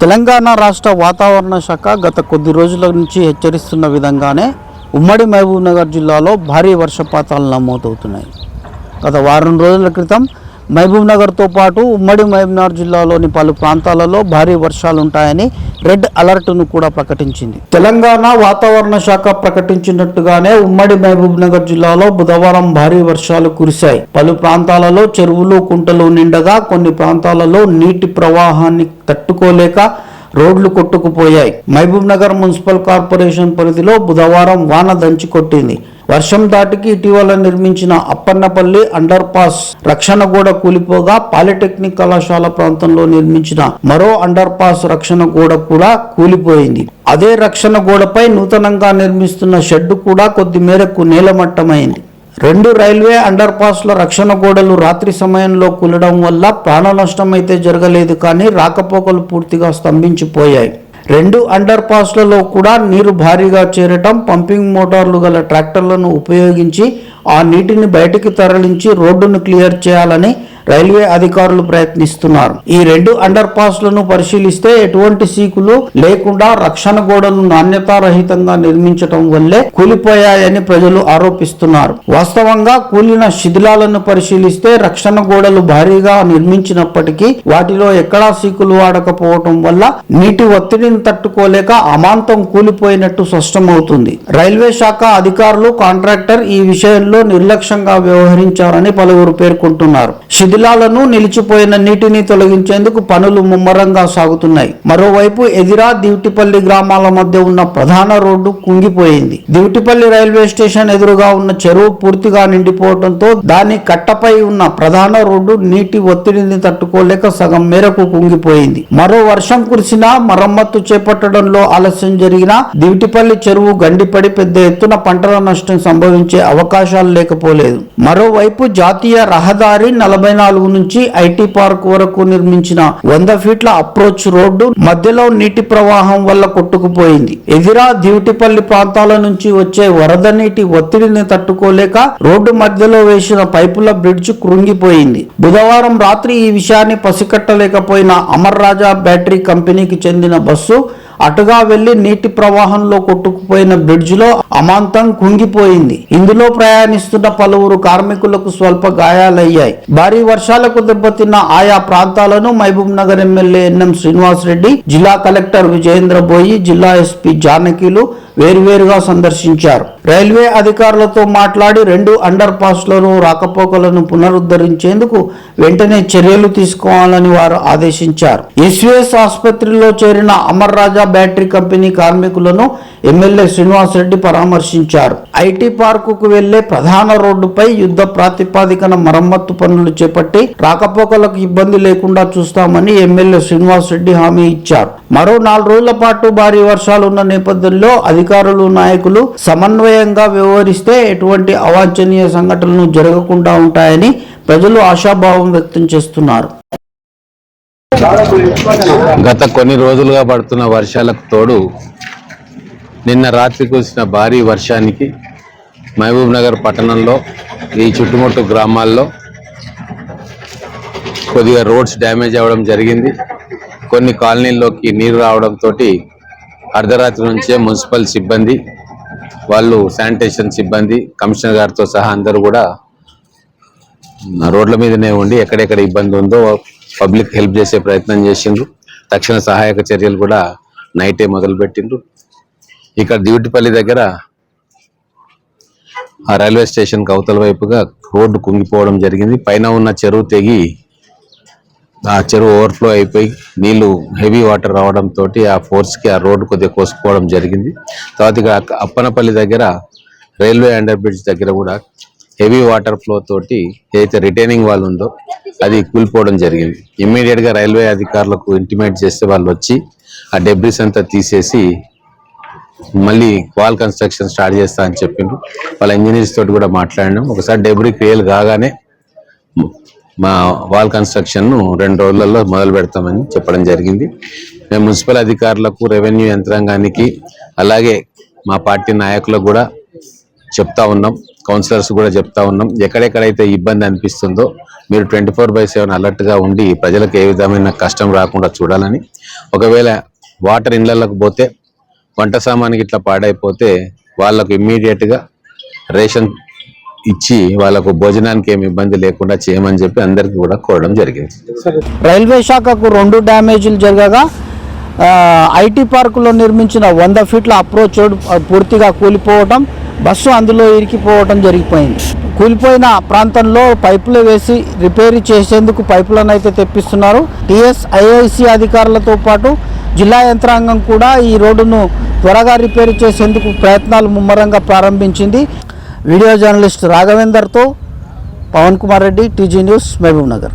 తెలంగాణ రాష్ట్ర వాతావరణ శాఖ గత కొద్ది రోజుల నుంచి హెచ్చరిస్తున్న విధంగానే ఉమ్మడి మహబూబ్నగర్ జిల్లాలో భారీ వర్షపాతాలు నమోదవుతున్నాయి. గత వారం రోజుల క్రితం మహబూబ్నగర్తో పాటు ఉమ్మడి మహబూబ్నగర్ జిల్లాలోని పలు ప్రాంతాలలో భారీ వర్షాలు ఉంటాయని రెడ్ అలర్ట్ను కూడా ప్రకటించింది. తెలంగాణ వాతావరణ శాఖ ప్రకటించినట్టుగానే ఉమ్మడి మహబూబ్ నగర్ జిల్లాలో బుధవారం భారీ వర్షాలు కురిశాయి. పలు ప్రాంతాలలో చెరువులు కుంటలు నిండగా కొన్ని ప్రాంతాలలో నీటి ప్రవాహాన్ని తట్టుకోలేక రోడ్లు కొట్టుకుపోయాయి. మహబూబ్ నగర్ మున్సిపల్ కార్పొరేషన్ పరిధిలో బుధవారం వాన దంచి కొట్టింది. వర్షం దాటికి ఇటీవల నిర్మించిన అప్పన్నపల్లి అండర్ పాస్ రక్షణ గోడ కూలిపోగా పాలిటెక్నిక్ కళాశాల ప్రాంతంలో నిర్మించిన మరో అండర్ పాస్ రక్షణ గోడ కూడా కూలిపోయింది. అదే రక్షణ గోడపై నూతనంగా నిర్మిస్తున్న షెడ్డు కూడా కొద్ది మేరకు నేలమట్టమైంది. రెండు రైల్వే అండర్ పాస్ల రక్షణ గోడలు రాత్రి సమయంలో కూలడం వల్ల ప్రాణ నష్టం అయితే జరగలేదు కానీ రాకపోకలు పూర్తిగా స్తంభించిపోయాయి. రెండు అండర్ పాస్లలో కూడా నీరు భారీగా చేరటం పంపింగ్ మోటార్లు గల ట్రాక్టర్లను ఉపయోగించి ఆ నీటిని బయటికి తరలించి రోడ్డును క్లియర్ చేయాలని రైల్వే అధికారులు ప్రయత్నిస్తున్నారు. ఈ రెండు అండర్ పాస్లను పరిశీలిస్తే ఎటువంటి సీకులు లేకుండా రక్షణ గోడలు నాణ్యతారహితంగా నిర్మించటం వల్లే కూలిపోయాయని ప్రజలు ఆరోపిస్తున్నారు. వాస్తవంగా కూలిన శిథిలాలను పరిశీలిస్తే రక్షణ గోడలు భారీగా నిర్మించినప్పటికీ వాటిలో ఎక్కడా సీకులు వాడకపోవటం వల్ల నీటి ఒత్తిడిని తట్టుకోలేక అమాంతం కూలిపోయినట్టు స్పష్టమవుతుంది. రైల్వే శాఖ అధికారులు కాంట్రాక్టర్ ఈ విషయంలో నిర్లక్ష్యంగా వ్యవహరించారని పలువురు పేర్కొంటున్నారు. శిథిలాలను నిలిచిపోయిన నీటిని తొలగించేందుకు పనులు ముమ్మరంగా సాగుతున్నాయి. మరోవైపు ఎదిరా దివిటిపల్లి గ్రామాల మధ్య ఉన్న ప్రధాన రోడ్డు కుంగిపోయింది. దివిటిపల్లి రైల్వే స్టేషన్ ఎదురుగా ఉన్న చెరువు పూర్తిగా నిండిపోవడంతో దాని కట్టపై ఉన్న ప్రధాన రోడ్డు నీటి ఒత్తిడిని తట్టుకోలేక సగం మేరకు కుంగిపోయింది. మరో వర్షం కురిసినా మరమ్మత్తు చేపట్టడంలో ఆలస్యం జరిగినా దివిటిపల్లి చెరువు గండిపడి పెద్ద ఎత్తున పంటల నష్టం సంభవించే అవకాశాలు లేకపోలేదు. మరోవైపు జాతీయ రహదారి నలభై నాలుగు నుంచి ఐటీ పార్క్ వరకు నిర్మించిన వంద ఫీట్ల అప్రోచ్ రోడ్డు మధ్యలో నీటి ప్రవాహం వల్ల కొట్టుకుపోయింది. ఎదిరా దివిటిపల్లి ప్రాంతాల నుంచి వచ్చే వరద నీటి ఒత్తిడిని తట్టుకోలేక రోడ్డు మధ్యలో వేసిన పైపుల బ్రిడ్జ్ కృంగిపోయింది. బుధవారం రాత్రి ఈ విషయాన్ని పసికట్టలేకపోయిన అమర్ రాజా బ్యాటరీ కంపెనీకి చెందిన బస్సు అటుగా వెళ్ళి నీటి ప్రవాహంలో కొట్టుకుపోయిన బ్రిడ్జిలో అమాంతం కుంగిపోయింది. ఇందులో ప్రయాణిస్తున్న పలువురు కార్మికులకు స్వల్ప గాయాలయ్యాయి. భారీ వర్షాలకు దెబ్బతిన్న ఆయా ప్రాంతాలను Mahabubnagar MLA N M Srinivas Reddy జిల్లా కలెక్టర్ విజయేంద్ర బోయి జిల్లా ఎస్పీ జానకిలు వేరువేరుగా సందర్శించారు. రైల్వే అధికారులతో మాట్లాడి రెండు అండర్ పాస్లను రాకపోకలను పునరుద్ధరించేందుకు వెంటనే చర్యలు తీసుకోవాలని వారు ఆదేశించారు. ఎస్విఎస్ ఆసుపత్రిలో చేరిన అమర్ రాజా బ్యాటరీ కంపెనీ కార్మికులను ఎమ్మెల్యే శ్రీనివాస్ రెడ్డి పరామర్శించారు. ఐటీ పార్కుకు వెళ్ళే ప్రధాన రోడ్డుపై యుద్ధ ప్రాతిపాదికన మరమ్మత్తు పనులు చేపట్టి రాకపోకలకు ఇబ్బంది లేకుండా చూస్తామని ఎమ్మెల్యే శ్రీనివాస్ రెడ్డి హామీ ఇచ్చారు. మరో నాలుగు రోజుల పాటు భారీ వర్షాలున్న నేపథ్యంలో అధికారులు నాయకులు సమన్వయ సమన్వయంగా వ్యవహరిస్తే ఎటువంటి అవాంఛనీయ సంఘటనలు జరగకుండా ఉంటాయని ప్రజలు ఆశాభావం వ్యక్తం చేస్తున్నారు. గత కొన్ని రోజులుగా పడుతున్న వర్షాలకు తోడు నిన్న రాత్రి కురిసిన భారీ వర్షానికి మహబూబ్ నగర్ పట్టణంలో ఈ చుట్టుముట్టు గ్రామాల్లో కొద్దిగా రోడ్స్ డ్యామేజ్ అవ్వడం జరిగింది. కొన్ని కాలనీల్లోకి నీరు రావడంతో అర్ధరాత్రి నుంచే మున్సిపల్ సిబ్బంది వాళ్ళు శానిటేషన్ సిబ్బంది కమిషనర్ గారితో సహా అందరూ కూడా రోడ్ల మీదనే ఉండి ఎక్కడెక్కడ ఇబ్బంది ఉందో పబ్లిక్ హెల్ప్ చేసే ప్రయత్నం చేసిండ్రు. తక్షణ సహాయక చర్యలు కూడా నైటే మొదలుపెట్టిండ్రు. ఇక్కడ దివిటిపల్లి దగ్గర ఆ రైల్వే స్టేషన్ కవతల అవతల వైపుగా రోడ్డు కుంగిపోవడం జరిగింది. పైన ఉన్న చెరువు తెగి ఆ చెరువు ఓవర్ఫ్లో అయిపోయి నీళ్ళు హెవీ వాటర్ రావడంతో ఆ ఫోర్స్కి ఆ రోడ్డు కొద్దిగా కోసుకోవడం జరిగింది. తర్వాత ఇక్కడ అప్పనపల్లి దగ్గర రైల్వే అండర్ బ్రిడ్జ్ దగ్గర కూడా హెవీ వాటర్ ఫ్లో తోటి ఏదైతే రిటైనింగ్ వాల్ ఉందో అది కూలిపోవడం జరిగింది. ఇమ్మీడియట్గా రైల్వే అధికారులకు ఇంటిమేట్ చేస్తే వాళ్ళు వచ్చి ఆ డెబ్రిస్ అంతా తీసేసి మళ్ళీ వాల్ కన్స్ట్రక్షన్ స్టార్ట్ చేస్తా అని చెప్పిండ్రు. వాళ్ళ ఇంజనీర్స్ తోటి కూడా మాట్లాడినాం. ఒకసారి డెబ్రిక్ క్లియర్ కాగానే మా వాల్ కన్స్ట్రక్షన్ను రెండు రోజులలో మొదలు పెడతామని చెప్పడం జరిగింది. మేము మున్సిపల్ అధికారులకు రెవెన్యూ యంత్రాంగానికి అలాగే మా పార్టీ నాయకులకు కూడా చెప్తా ఉన్నాం. కౌన్సిలర్స్ కూడా చెప్తా ఉన్నాం. ఎక్కడెక్కడైతే ఇబ్బంది అనిపిస్తుందో మీరు ట్వంటీ ఫోర్ బై సెవెన్ అలర్ట్గా ఉండి ప్రజలకు ఏ విధమైన కష్టం రాకుండా చూడాలని. ఒకవేళ వాటర్ ఇండ్లకు పోతే వంట సామాన్కి ఇట్లా పాడైపోతే వాళ్ళకు ఇమ్మీడియట్గా రేషన్ ఇచ్చి వాళ్ళకు భోజనానికి ఏమి ఇబ్బంది లేకుండా చేయమని చెప్పి అందరికీ కూడా కోరడం జరిగింది. రైల్వే శాఖకు రెండు డ్యామేజీలు జరగగా ఐటీ పార్కులో నిర్మించిన వంద ఫీట్ల అప్రోచ్ రోడ్ పూర్తిగా కూలిపోవటం బస్సు అందులో ఇరికిపోవటం జరిగిపోయింది. కూలిపోయిన ప్రాంతంలో పైపులు వేసి రిపేర్ చేసేందుకు పైపులను అయితే తెప్పిస్తున్నారు. టీఎస్ ఐఐసి అధికారులతో పాటు జిల్లా యంత్రాంగం కూడా ఈ రోడ్డును త్వరగా రిపేర్ చేసేందుకు ప్రయత్నాలు ముమ్మరంగా ప్రారంభించింది. వీడియో జర్నలిస్ట్ రాఘవేందర్తో పవన్ కుమార్ రెడ్డి టీజీ న్యూస్ మహబూబ్ నగర్